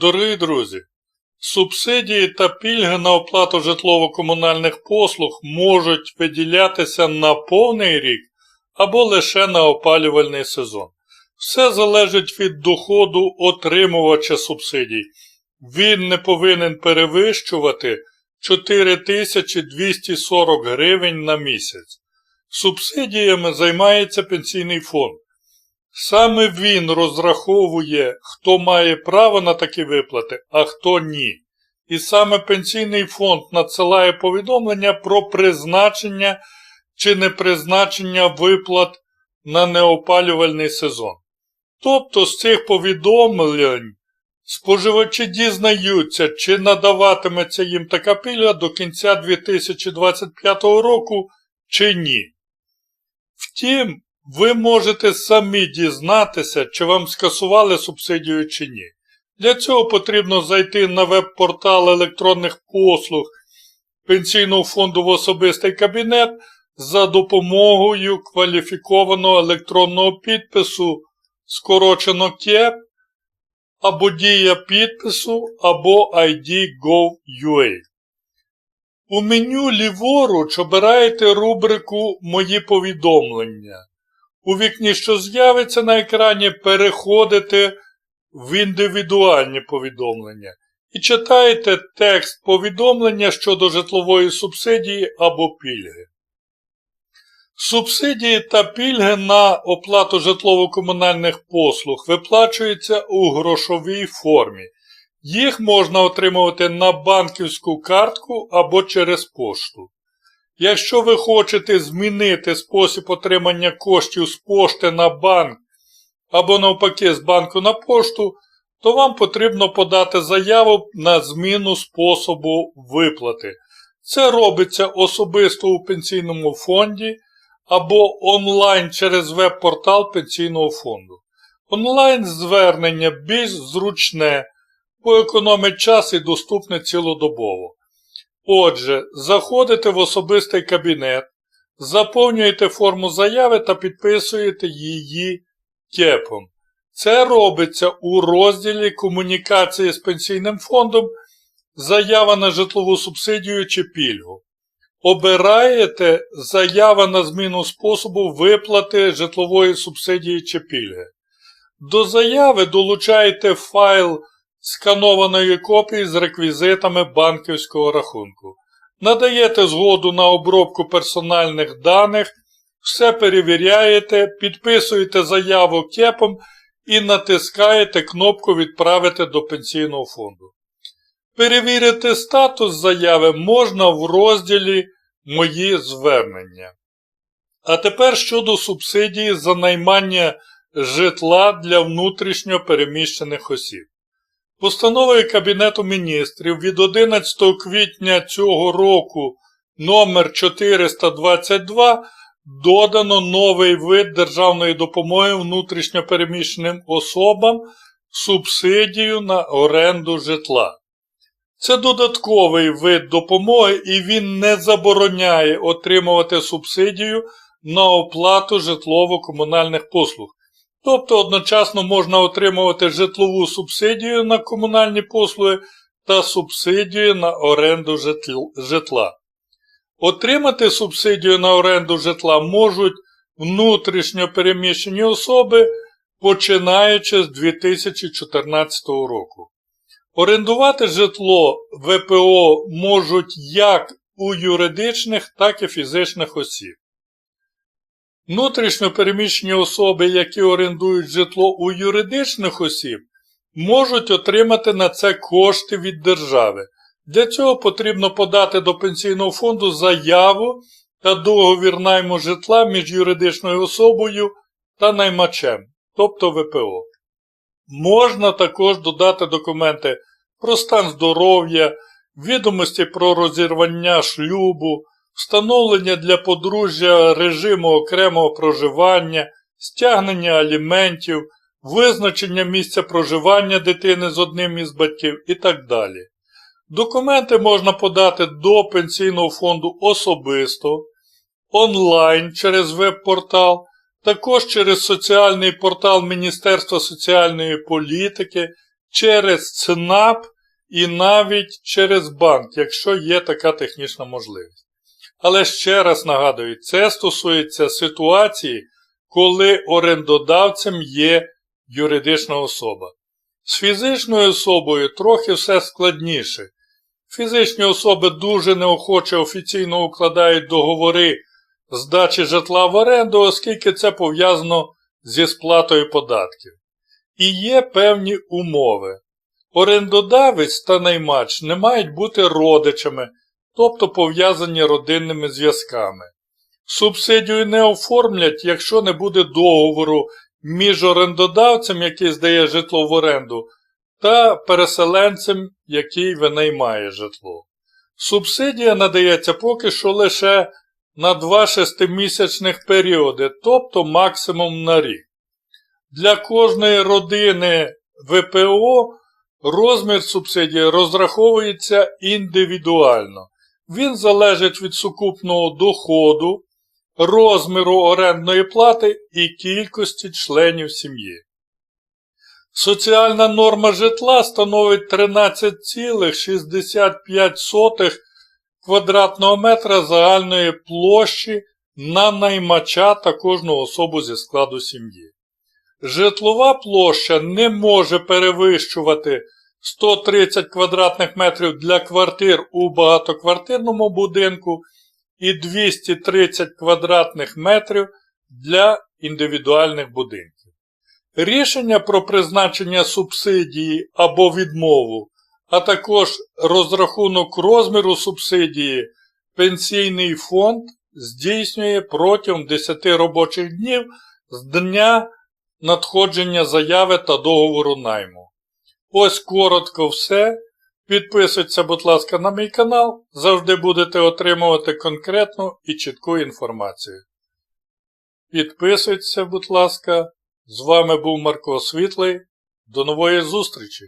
Дорогі друзі, субсидії та пільги на оплату житлово-комунальних послуг можуть виділятися на повний рік або лише на опалювальний сезон. Все залежить від доходу отримувача субсидій. Він не повинен перевищувати 4240 гривень на місяць. Субсидіями займається пенсійний фонд. Саме він розраховує, хто має право на такі виплати, а хто ні. І саме пенсійний фонд надсилає повідомлення про призначення чи непризначення виплат на неопалювальний сезон. Тобто з цих повідомлень споживачі дізнаються, чи надаватиметься їм така пільга до кінця 2025 року, чи ні. Втім, ви можете самі дізнатися, чи вам скасували субсидію чи ні. Для цього потрібно зайти на веб-портал електронних послуг Пенсійного фонду в особистий кабінет за допомогою кваліфікованого електронного підпису, скорочено КЕП, або дія підпису, або ID.gov.ua. У меню ліворуч обираєте рубрику Мої повідомлення. У вікні, що з'явиться на екрані, переходите в індивідуальні повідомлення і читаєте текст повідомлення щодо житлової субсидії або пільги. Субсидії та пільги на оплату житлово-комунальних послуг виплачуються у грошовій формі. Їх можна отримувати на банківську картку або через пошту. Якщо ви хочете змінити спосіб отримання коштів з пошти на банк або навпаки з банку на пошту, то вам потрібно подати заяву на зміну способу виплати. Це робиться особисто у пенсійному фонді або онлайн через веб-портал пенсійного фонду. Онлайн звернення більш зручне, поекономить час і доступне цілодобово. Отже, заходите в особистий кабінет, заповнюєте форму заяви та підписуєте її кепом. Це робиться у розділі комунікації з пенсійним фондом, заява на житлову субсидію чи пільгу. Обираєте заява на зміну способу виплати житлової субсидії чи пільги. До заяви долучаєте файл сканованої копії з реквізитами банківського рахунку. Надаєте згоду на обробку персональних даних, все перевіряєте, підписуєте заяву кепом і натискаєте кнопку Відправити до пенсійного фонду. Перевірити статус заяви можна в розділі Мої звернення. А тепер щодо субсидії за наймання житла для внутрішньо переміщених осіб. Постановою Кабінету міністрів від 11 квітня цього року номер 422 додано новий вид державної допомоги внутрішньопереміщеним особам субсидію на оренду житла. Це додатковий вид допомоги і він не забороняє отримувати субсидію на оплату житлово-комунальних послуг. Тобто одночасно можна отримувати житлову субсидію на комунальні послуги та субсидію на оренду житла. Отримати субсидію на оренду житла можуть внутрішньо переміщені особи, починаючи з 2014 року. Орендувати житло ВПО можуть як у юридичних, так і фізичних осіб. Внутрішньо переміщені особи, які орендують житло у юридичних осіб, можуть отримати на це кошти від держави. Для цього потрібно подати до пенсійного фонду заяву та договір найму житла між юридичною особою та наймачем, тобто ВПО. Можна також додати документи про стан здоров'я, відомості про розірвання шлюбу, встановлення для подружжя режиму окремого проживання, стягнення аліментів, визначення місця проживання дитини з одним із батьків і так далі. Документи можна подати до Пенсійного фонду особисто, онлайн через веб-портал, також через соціальний портал Міністерства соціальної політики через ЦНАП і навіть через банк, якщо є така технічна можливість. Але ще раз нагадую, це стосується ситуації, коли орендодавцем є юридична особа. З фізичною особою трохи все складніше. Фізичні особи дуже неохоче офіційно укладають договори здачі житла в оренду, оскільки це пов'язано зі сплатою податків. І є певні умови. Орендодавець та наймач не мають бути родичами, тобто пов'язані родинними зв'язками. Субсидію не оформлять, якщо не буде договору між орендодавцем, який здає житло в оренду, та переселенцем, який винаймає житло. Субсидія надається поки що лише на два шестимісячних періоди, тобто максимум на рік. Для кожної родини ВПО розмір субсидії розраховується індивідуально. Він залежить від сукупного доходу, розміру орендної плати і кількості членів сім'ї. Соціальна норма житла становить 13,65 квадратного метра загальної площі на наймача та кожну особу зі складу сім'ї. Житлова площа не може перевищувати 130 квадратних метрів для квартир у багатоквартирному будинку і 230 квадратних метрів для індивідуальних будинків. Рішення про призначення субсидії або відмову, а також розрахунок розміру субсидії Пенсійний фонд здійснює протягом 10 робочих днів з дня надходження заяви та договору найму. Ось коротко все. Підписуйтеся, будь ласка, на мій канал, завжди будете отримувати конкретну і чітку інформацію. Підписуйтеся, будь ласка. З вами був Марко Світлий. До нової зустрічі!